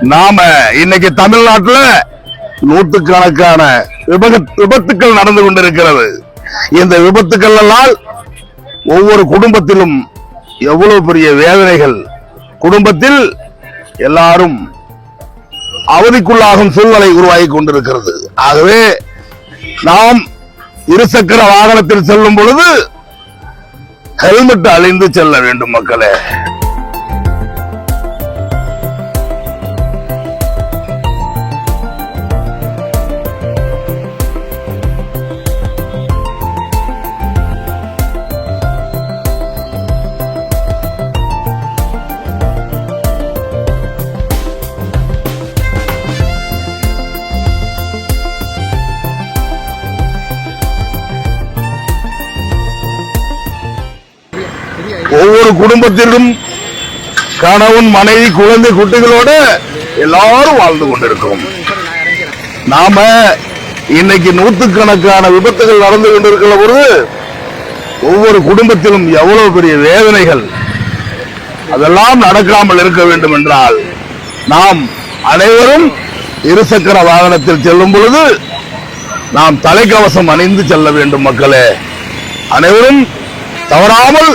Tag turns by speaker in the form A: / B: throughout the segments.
A: நாம இன்னைக்கு தமிழ்நாட்டுல நூற்றுக்கணக்கான விபத்து விபத்துக்கள் நடந்து கொண்டிருக்கிறது. இந்த விபத்துக்கள் எல்லாம் ஒவ்வொரு குடும்பத்திலும் எவ்வளவு பெரிய வேதனைகள். குடும்பத்தில் எல்லாரும் அவதிக்குள்ளாகும் சூழ்நிலை உருவாகி கொண்டிருக்கிறது. ஆகவே நாம் இருசக்கர வாகனத்தில் செல்லும் பொழுது ஹெல்மெட் அழிந்து செல்ல வேண்டும் மக்களே. ஒவ்வொரு குடும்பத்திலும் கணவன் மனைவி குழந்தை குட்டிகளோட எல்லாரும் வாழ்ந்து கொண்டிருக்கிறோம். நாம இன்னைக்கு நூற்றுக்கணக்கான விபத்துகள் நடந்து கொண்டிருக்கிற பொழுது ஒவ்வொரு குடும்பத்திலும் எவ்வளவு பெரிய வேதனைகள். அதெல்லாம் நடக்காமல் இருக்க வேண்டும் என்றால் நாம் அனைவரும் இருசக்கர வாகனத்தில் செல்லும் பொழுது நாம் தலைக்கவசம் அணிந்து செல்ல வேண்டும் மக்களே. அனைவரும் தவறாமல்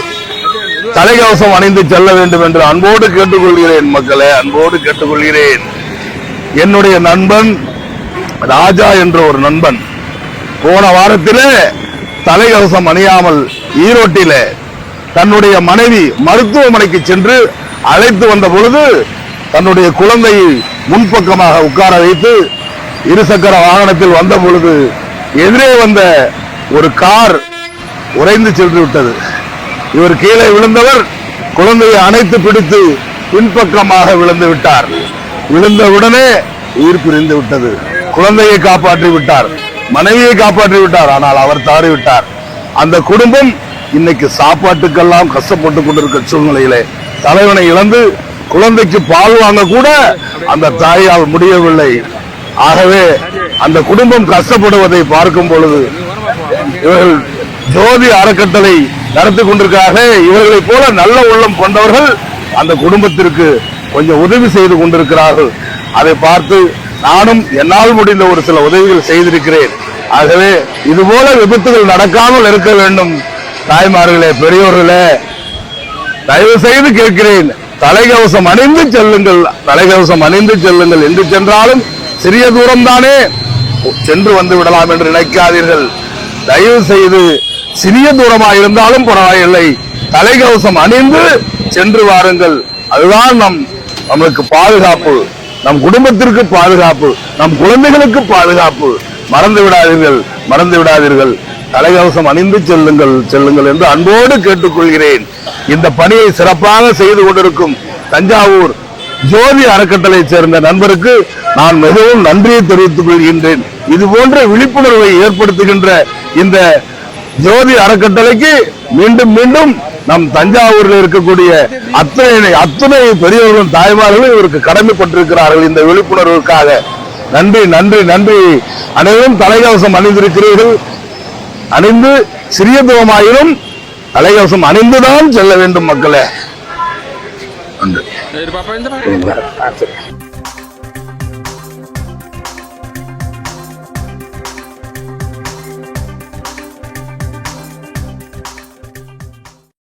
A: தலைக்கவசம் அணிந்து செல்ல வேண்டும் என்று அன்போடு கேட்டுக்கொள்கிறேன் மக்களை அன்போடு கேட்டுக்கொள்கிறேன். என்னுடைய நண்பன் ராஜா என்ற ஒரு நண்பன் போன வாரத்திலே தலைக்கவசம் அணியாமல் ஈரோட்டில தன்னுடைய மனைவி மருத்துவமனைக்கு சென்று அழைத்து வந்த பொழுது தன்னுடைய குழந்தையை முன்பக்கமாக உட்கார வைத்து இருசக்கர வாகனத்தில் வந்த பொழுது எதிரே வந்த ஒரு கார் உறைந்து சென்று விட்டது. இவர் கீழே விழுந்தவர் குழந்தையை அணைத்து பிடித்து பின்பக்கமாக விழுந்து விட்டார். விழுந்தவுடனே உயிர் பிரிந்து விட்டது. குழந்தையை காப்பாற்றி விட்டார். மனைவியை காப்பாற்றி விட்டார். ஆனால் அவர் தவறிவிட்டார் அந்த குடும்பம் இன்னைக்கு சாப்பாட்டுக்கெல்லாம் கஷ்டப்பட்டு கொண்டிருக்க சூழ்நிலையிலே தலைவனை இழந்து குழந்தைக்கு பால் வாங்க கூட அந்த தாயால் முடியவில்லை. ஆகவே அந்த குடும்பம் கஷ்டப்படுவதை பார்க்கும் பொழுது இவர்கள் ஜோதி அறக்கட்டளை நடந்து கொண்டிருக்காக இவர்களைப் போல நல்ல உள்ளம் கொண்டவர்கள் அந்த குடும்பத்திற்கு கொஞ்சம் உதவி செய்து கொண்டிருக்கிறார்கள். அதை பார்த்து நானும் என்னால் முடிந்த ஒரு சில உதவிகள் செய்திருக்கிறேன். ஆகவே இதுபோல விபத்துகள் நடக்காமல் இருக்க வேண்டும். தாய்மார்களே பெரியோர்களே தயவு செய்து கேட்கிறேன். தலைகவசம் அணிந்து செல்லுங்கள். தலைகவசம் அணிந்து செல்லுங்கள். என்று சென்றாலும் சிறிய தூரம் தானே சென்று வந்து விடலாம் என்று நினைக்காதீர்கள். தயவு செய்து சிறிய தூரமாக இருந்தாலும் பரவாயில்லை. தலைக்கவசம் அணிந்து சென்று வாருங்கள். அதுதான் நம் நம்மளுக்கு பாதுகாப்பு. நம் குடும்பத்திற்கு பாதுகாப்பு. நம் குழந்தைகளுக்கு பாதுகாப்பு. மறந்து விடாதீர்கள் மறந்து விடாதீர்கள். தலைக்கவசம் அணிந்து செல்லுங்கள் செல்லுங்கள் என்று அன்போடு கேட்டுக்கொள்கிறேன். இந்த பணியை சிறப்பாக செய்து கொண்டிருக்கும் தஞ்சாவூர் ஜோதி அறக்கட்டளை சேர்ந்த நண்பருக்கு நான் மிகவும் நன்றியை தெரிவித்துக் கொள்கின்றேன். இது போன்ற விழிப்புணர்வை ஏற்படுத்துகின்ற இந்த ஜோதி அறக்கட்டளைக்கு மீண்டும் மீண்டும் நம் தஞ்சாவூரில் இருக்கக்கூடிய அத்தனை அத்தனை பெரியவர்களும் தாய்மார்களும் இவருக்கு கடமைப்பட்டிருக்கிறார்கள் இந்த விழிப்புணர்வுக்காக. நன்றி நன்றி நன்றி. அனைவரும் தலைக்கவசம் அணிந்திருக்கிறீர்கள். அணிந்து சிறிய தூரமாயினும் தலைக்கவசம் அணிந்துதான் செல்ல வேண்டும் மக்களே. நன்றி.